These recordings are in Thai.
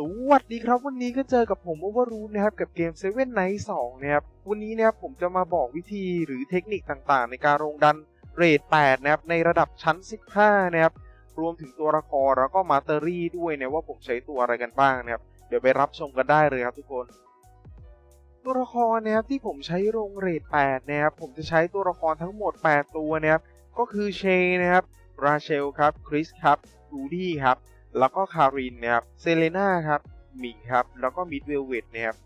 สวัสดีครับวันนี้ก็เจอกับผมโอเวอร์รูนะครับกับเกม Seven Night 2นะครับวันนี้นะครับผมจะมาบอกวิธีหรือเทคนิคต่างๆ ในการลงดันเรท8นะครับในระดับชั้น 15นะครับรวมถึงตัวละครแล้วก็มาเตอรี่ด้วยนะว่าผมใช้ตัวอะไรกันบ้างนะครับเดี๋ยวไปรับชมกันได้เลยครับทุกคน ตัวละครนะครับที่ผมใช้ลงเรท8นะครับผมจะใช้ตัวละครทั้งหมด 8 ตัวนะครับก็คือเชนะครับราเชลครับคริสครับรูดี้ครับ แล้วก็คารินนะครับเซเลนาครับมิงครับแล้วก็มิดเวลเวตนะครับ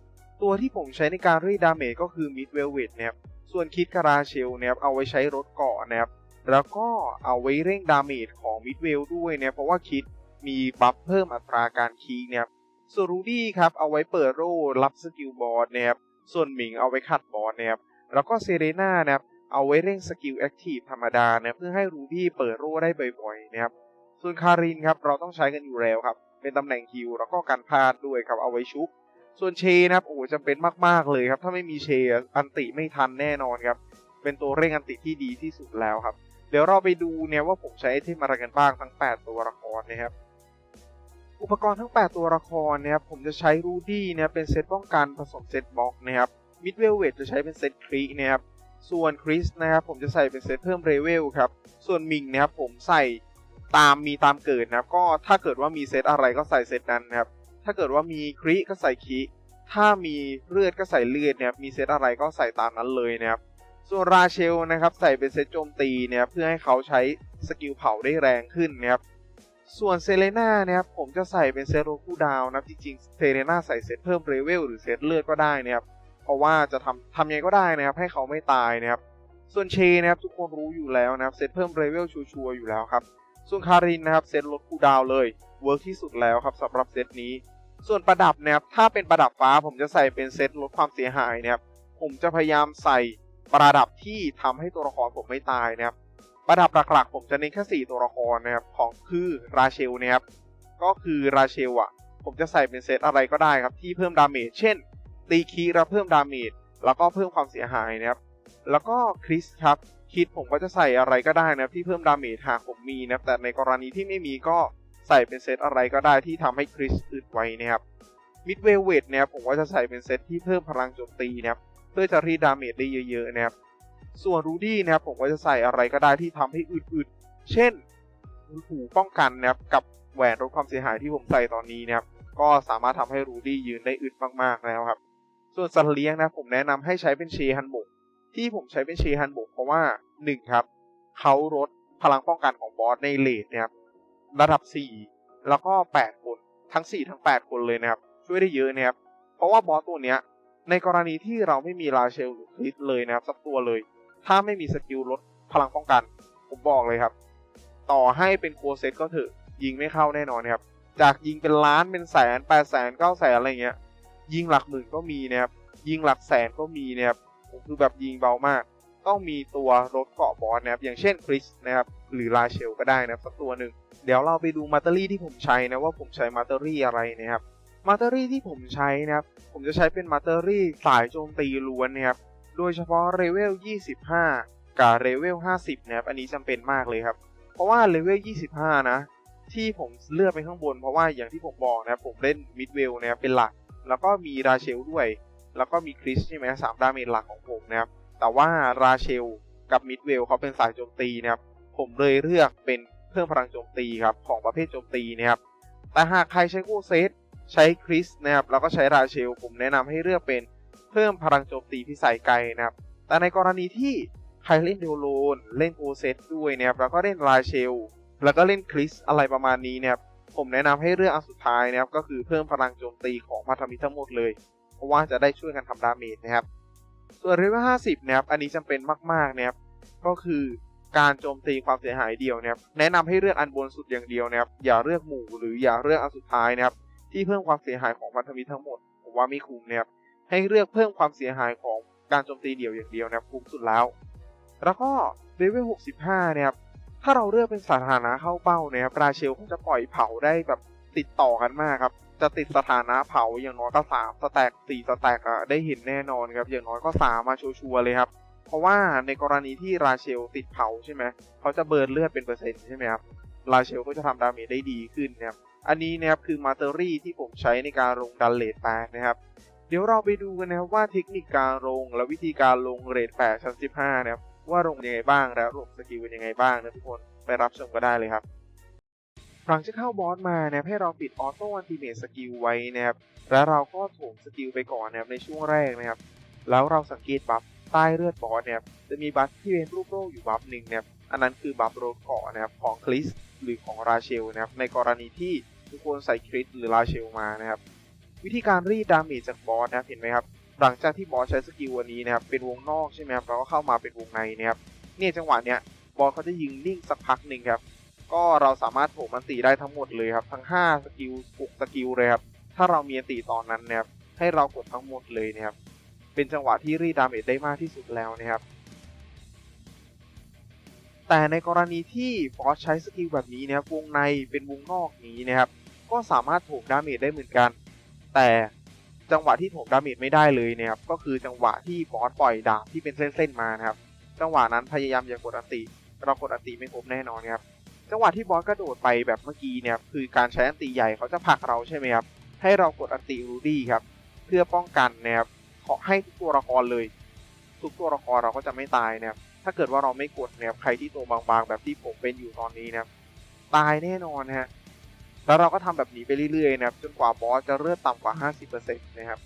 ตัวที่ผมใช้ในการรีดดาเมจก็คือมิดเวลเวตนะครับส่วนคิดกราเชลนะครับเอาไว้ใช้รถเกาะนะครับแล้วก็เอาไว้เร่งดาเมจของมิดเวลด้วยนะเพราะว่าคิดมีบัฟเพิ่มอัตราการคีย์นะครับส่วนรูดี้ครับเอาไว้เปิดโร่รับสกิลบอสนะครับส่วนหมิงเอาไว้ขัดบอสนะครับแล้วก็เซเรน่านะครับเอาไว้เร่งสกิลแอคทีฟธรรมดานะเพื่อให้รูดี้เปิดโร่ได้บ่อยๆนะครับ ส่วนคารินครับเราต้องใช้กันอยู่แล้วครับ เป็นตำแหน่งฮิวแล้วก็การพลาดด้วยครับเอาไว้ชุบ ส่วนเชนะครับโอ้จำเป็นมากๆเลยครับ ถ้าไม่มีเชอันติไม่ทันแน่นอนครับ เป็นตัวเร่งอันติที่ดีที่สุดแล้วครับ เดี๋ยวเราไปดูเนี่ยว่าผมใช้ไอเทมอะไรกันบ้างทั้ง 8 ตัวละครนะครับอุปกรณ์ทั้ง 8 ตัวละครนะครับผมจะใช้รูดี้เนี่ยเป็นเซตป้องกันผสมเซตบล็อกนะครับมิดเวลเวทจะใช้เป็นเซตครีนะครับส่วนคริสนะครับผมจะใส่เป็นเซตเพิ่มเรเวลครับส่วนมิงนะครับผมใส่ ตามมีตามเกิดนะครับ ก็ถ้าเกิดว่ามีเซตอะไรก็ใส่เซตนั้นนะครับ ถ้าเกิดว่ามีคริก็ใส่คริถ้ามีเลือดก็ใส่เลือดนะครับ มีเซตอะไรก็ใส่ตามนั้นเลยนะครับ ส่วนราเชลนะครับใส่เป็นเซตโจมตีเนี่ยเพื่อให้เขาใช้สกิลเผาได้แรงขึ้นนะครับส่วนเซเลน่านะครับผมจะใส่เป็นเซตโรคูดาวนะจริงๆเซเลน่าใส่เซตเพิ่มเรเวลหรือเซตเลือดก็ได้นะครับ เพราะว่าจะทำทำยังไงก็ได้นะครับ ให้เขาไม่ตายนะครับ ส่วนเชนะครับทุกคนรู้อยู่แล้วนะครับเซตเพิ่มเรเวลชัวร์อยู่แล้วครับ ส่วนคารินนะครับเซตลดคูดาวเลยเวิร์กที่สุดแล้วครับสำหรับเซตนี้ ส่วนประดับนะครับถ้าเป็นประดับฟ้าผมจะใส่เป็นเซตลดความเสียหายนะครับผมจะพยายามใส่ประดับที่ทำให้ตัวละครผมไม่ตายนะครับประดับหลักๆ ผมจะเน้นแค่สี่ตัวละครนะครับของคือราเชลนะครับก็คือราเชลอะผมจะใส่เป็นเซตอะไรก็ได้ครับที่เพิ่มดาเมจเช่น ตีคีแล้วเพิ่มดาเมจแล้วก็เพิ่มความเสียหายนะครับแล้วก็คริสครับ คิดผมก็จะใส่อะไรก็ได้นะที่เพิ่มดาเมจหากผมมีนะแต่ในกรณีที่ไม่มีก็ใส่เป็นเซตอะไรก็ได้ที่ทำให้คริสอึดไว้นะครับมิดเวลเวทเนี่ยผมก็จะใส่เป็นเซตที่เพิ่มพลังโจมตีนะครับเพื่อจะรีดาเมจได้เยอะๆนะครับส่วนรูดี้นะครับผมก็จะใส่อะไรก็ได้ที่ทำให้อึดๆเช่นหูป้องกันนะครับกับแหวนลดความเสียหายที่ผมใส่ตอนนี้นะครับก็สามารถทำให้รูดี้ยืนได้อึดมากๆแล้วครับ ส่วนสัตว์เลี้ยงนะผมแนะนำให้ใช้เป็นเชฮันบก ที่ผมใช้เป็นเชฮันบุกเพราะว่า1ครับเขาลดพลังป้องกันของบอสในเลดนะครับระดับ 4 แล้วก็ 8 คนทั้ง 4 ทั้ง 8 คนเลยนะครับ ช่วยได้เยอะนะครับ เพราะว่าบอสตัวเนี้ย ในกรณีที่เราไม่มีราเชลหรือคริสเลยนะครับ สักตัวเลย ถ้าไม่มีสกิลลดพลังป้องกัน ผมบอกเลยครับ ต่อให้เป็นโคเซตก็เถอะยิงไม่เข้าแน่นอนนะครับ จากยิงเป็นล้านเป็นแสนแปดแสนเก้าแสนอะไรเงี้ย ยิงหลักหมื่นก็มีนะครับ ยิงหลักแสนก็มีนะครับ คือแบบยิงเบามาก ต้องมีตัวรถเกาะบอสนะครับอย่างเช่นคริสนะครับหรือลาเชลก็ได้นะครับสักตัวหนึ่งเดี๋ยวเราไปดูมาเตอรี่ที่ผมใช้นะว่าผมใช้มาเตอรี่อะไรนะครับมาเตอรี่ที่ผมใช้นะครับผมจะใช้เป็นมาเตอรี่สายโจมตีล้วนนะครับโดยเฉพาะเลเวล 25 กับเลเวล 50 นะครับอันนี้จำเป็นมากเลยครับ เพราะว่าเลเวล 25 นะ ที่ผมเลือกไปข้างบนเพราะว่าอย่างที่ผมบอกนะครับผมเล่นมิดเวลนะครับเป็นหลัก แล้วก็มีราเชลด้วย แล้วก็มีคริสใช่ไหมสามดาเมจหลักของผมนะครับ แต่ว่าราเชลกับมิดเวลเขาเป็นสายโจมตีนะครับ ผมเลยเลือกเป็นเพิ่มพลังโจมตีครับของประเภทโจมตีนะครับ แต่หากใครใช้กูเซตใช้คริสนะครับแล้วก็ใช้ราเชลผมแนะนำให้เลือกเป็นเพิ่มพลังโจมตีพิสัยไกลนะครับ แต่ในกรณีที่ใครเล่นเดโลนเล่นกูเซตด้วยนะครับแล้วก็เล่นราเชลแล้วก็เล่นคริสอะไรประมาณนี้นะครับผมแนะนำให้เลือกอันสุดท้ายนะครับก็คือเพิ่มพลังโจมตีของพันธมิตรทั้งหมดเลย เพราะว่าจะได้ช่วยกันทำดาเมจนะครับ ส่วนเรเวล50 นะครับ อันนี้จำเป็นมากๆนะครับ ก็คือการโจมตีความเสียหายเดียวนะครับแนะนำให้เลือกอันบนสุดอย่างเดียวนะครับ อย่าเลือกหมู่หรืออย่าเลือกอันสุดท้ายนะครับ ที่เพิ่มความเสียหายของพันธมิตรทั้งหมดผมว่าม่คุ้มนะครับ ให้เลือกเพิ่มความเสียหายของการโจมตีเดี่ยวอย่างเดียวนะครับคุ้มสุดแล้ว แล้วก็เลเวล65 นะครับ ถ้าเราเลือกเป็นสถานะเข้าเป้านะครับราเชลเขาจะปล่อยเผาได้แบบติดต่อกันมากครับ จะติดสถานะเผาอย่างน้อยก็สามสแต็กสี่สแต็กอะได้เห็นแน่นอนครับอย่างน้อยก็สามมาชัวร์ๆเลยครับ เพราะว่าในกรณีที่ราเชลติดเผาใช่ไหมเขาจะเบิร์นเลือดเป็นเปอร์เซ็นต์ใช่ไหมครับราเชลก็จะทำดาเมจได้ดีขึ้นนะครับอันนี้นะครับคือมาเตอรี่ที่ผมใช้ในการลงดันเลทแปดนะครับเดี๋ยวเราไปดูกันนะครับว่าเทคนิคการลงและวิธีการลงเรทแปดชั้นสิบห้านะครับว่าลงยังไงบ้างแล้วลงสกิลเป็นยังไงบ้างนะทุกคนไปรับชมก็ได้เลยครับ หลังจากเข้าบอสมานะครับให้เราปิดออโต้อันติเมทสกิลไว้นะครับแล้วเราก็โถมสกิลไปก่อนนะครับในช่วงแรกนะครับ แล้วเราสังเกตบัฟใต้เลือดบอสนะครับจะมีบัฟที่เป็นรูปโลกอยู่บัฟหนึ่งนะครับอันนั้นคือบัฟโรดเกาะนะครับของคลิสหรือของราเชลนะครับในกรณีที่ทุกคนใส่คริสหรือราเชลมานะครับวิธีการรีดดาเมจจากบอสนะครับเห็นไหมครับหลังจากที่บอสใช้สกิลวันนี้นะครับเป็นวงนอกใช่ไหมครับเราก็เข้ามาเป็นวงในนะครับเนี่ยจังหวะเนี้ยบอสเขาจะยิงนิ่งสักพักหนึ่งครับ ก็เราสามารถโถมมันตีได้ทั้งหมดเลยครับ ทั้ง 5 สกิล6สกิลเลยครับ ถ้าเรามีอันตีตอนนั้นนะครับ ให้เรากดทั้งหมดเลยนะครับ เป็นจังหวะที่รีดดาเมจได้มากที่สุดแล้วนะครับ แต่ในกรณีที่บอสใช้สกิลแบบนี้นะครับ วงในเป็นวงนอกนี้นะครับ ก็สามารถโถมดาเมจได้เหมือนกัน แต่จังหวะที่โถมดาเมจไม่ได้เลยนะครับ ก็คือจังหวะที่บอสปล่อยดาบที่เป็นเส้นๆมานะครับ จังหวะนั้นพยายามอย่ากดอันติเรากดอันติไม่ครบแน่นอนครับ จังหวะที่บอสกระโดดไปแบบเมื่อกี้เนี่ยคือการใช้อันติใหญ่เขาจะผลักเราใช่ไหมครับให้เรากดอันติรูดี้ครับเพื่อป้องกันนะครับขอให้ทุกตัวละครเลย ทุกตัวละครเราก็จะไม่ตายนะครับถ้าเกิดว่าเราไม่กดเนี่ยใครที่ตัวบางๆ แบบที่ผมเป็นอยู่ตอนนี้นะครับตายแน่นอนนะฮะแล้วเราก็ทำแบบนี้ไปเรื่อยๆนะครับจนกว่าบอสจะเลือดต่ำกว่า 50%นะครับ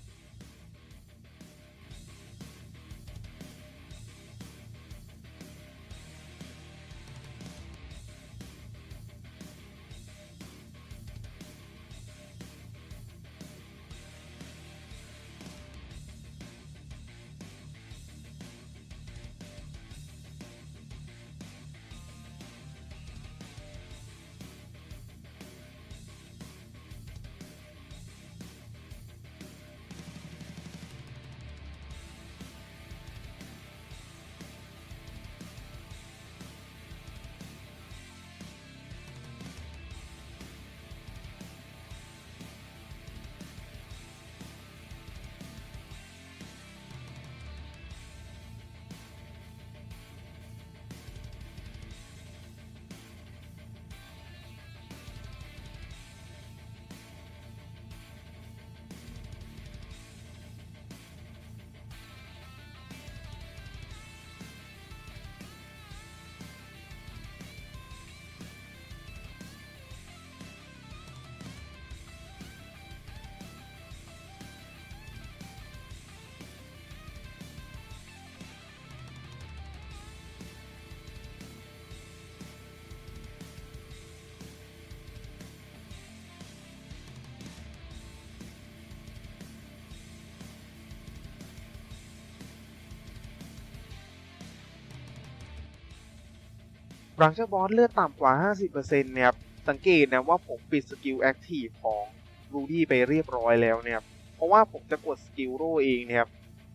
หลังจากบอสเลือดต่ำกว่า 50%เนี่ยครับสังเกตนะว่าผมปิดสกิลแอคทีฟของรูดี้ไปเรียบร้อยแล้วเนี่ยเพราะว่าผมจะกดสกิลโรเองเนี่ยครับ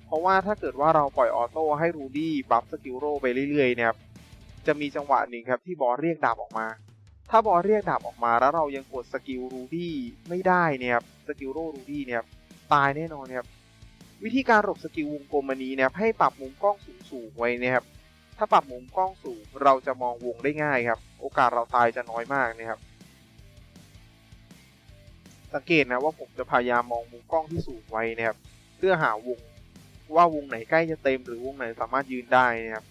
เพราะว่าถ้าเกิดว่าเราปล่อยออโต้ให้รูดี้บัฟสกิลโรไปเรื่อยๆเนี่ยจะมีจังหวะหนึ่งครับที่บอสเรียกดาบออกมา ถ้าบอสเรียกดาบออกมาแล้วเรายังกดสกิลรูดี้ไม่ได้เนี่ยสกิลโรรูดี้เนี่ยตายแน่นอนครับวิธีการหลบสกิลวงกลมอันนี้นะครับให้ปรับมุมกล้องสูงๆไว้นะครับ ถ้าปรับมุมกล้องสูงเราจะมองวงได้ง่ายครับ โอกาสเราตายจะน้อยมากนะครับ สังเกตนะว่าผมจะพยายามมองมุมกล้องที่สูงไว้นะครับ เพื่อหาวงว่าวงไหนใกล้จะเต็มหรือวงไหนสามารถยืนได้นะครับ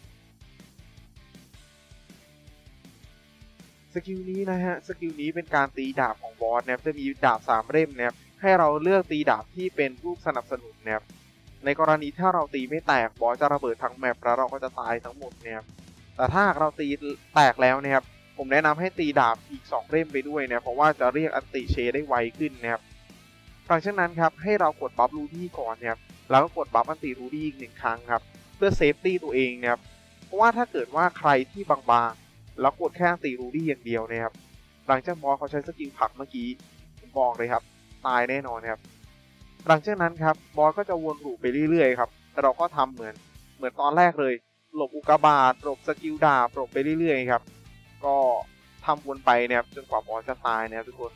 สกิลนี้นะฮะสกิลนี้เป็นการตีดาบของบอสนะครับจะมีดาบสามเล่มนะครับให้เราเลือกตีดาบที่เป็นรูปสนับสนุนนะครับ ในกรณีถ้าเราตีไม่แตกบอสจะระเบิดทั้งแมปแล้วเราก็จะตายทั้งหมดเนี่ยครับแต่ถ้าหากเราตีแตกแล้วนะครับผมแนะนำให้ตีดาบอีก 2 เล่มไปด้วยนะเพราะว่าจะเรียกอันติเชได้ไวขึ้นนะครับหลังจากนั้นครับให้เรากดบัฟรูดี้ก่อนนะครับแล้วก็กดบัฟอันติรูดี้อีกหนึ่งครั้งครับเพื่อเซฟตี้ตัวเองนะครับเพราะว่าถ้าเกิดว่าใครที่บางๆแล้วกดแค่อันติรูดี้อย่างเดียวนะครับหลังจากบอสเขาใช้สกิลผักเมื่อกี้ผมบอกเลยครับตายแน่นอนครับ หลังจากนั้นครับบอสก็จะวนลูปไปเรื่อยๆครับแต่เราก็ทำเหมือนเหมือนตอนแรกเลย หลบอุกกาบาตหลบสกิลดาบหลบไปเรื่อยๆครับ ก็ทำวนไปนะครับจนกว่าบอสจะตายนะครับทุกคน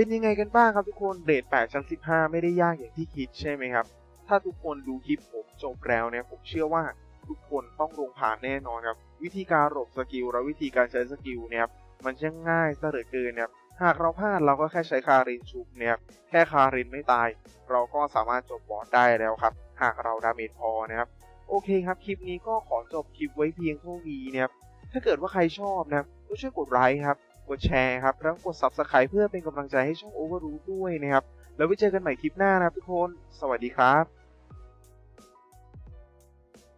เป็นยังไงกันบ้างครับทุกคนเรท8ชั้น15 ไม่ได้ยากอย่างที่คิดใช่ไหมครับ ถ้าทุกคนดูคลิปผมจบแล้วเนี่ยผมเชื่อว่าทุกคนต้องลงผ่านแน่นอนครับ วิธีการหลบสกิลและวิธีการใช้สกิลเนี่ยครับมันช่างง่ายซะเหลือเกินเนี่ยหากเราพลาดเราก็แค่ใช้คารินชุบเนี่ยครับแค่คารินไม่ตาย เราก็สามารถจบบอสได้แล้วครับ หากเราดาเมจพอนะครับโอเคครับคลิปนี้ก็ขอจบคลิปไว้เพียงเท่านี้นะครับถ้าเกิดว่าใครชอบนะครับก็ช่วยกดไลค์ครับ กดแชร์ครับแล้วกด Subscribe เพื่อเป็นกำลังใจให้ช่อง Overroot ด้วยนะครับ แล้วไว้เจอกันใหม่คลิปหน้านะครับทุกคน สวัสดีครับ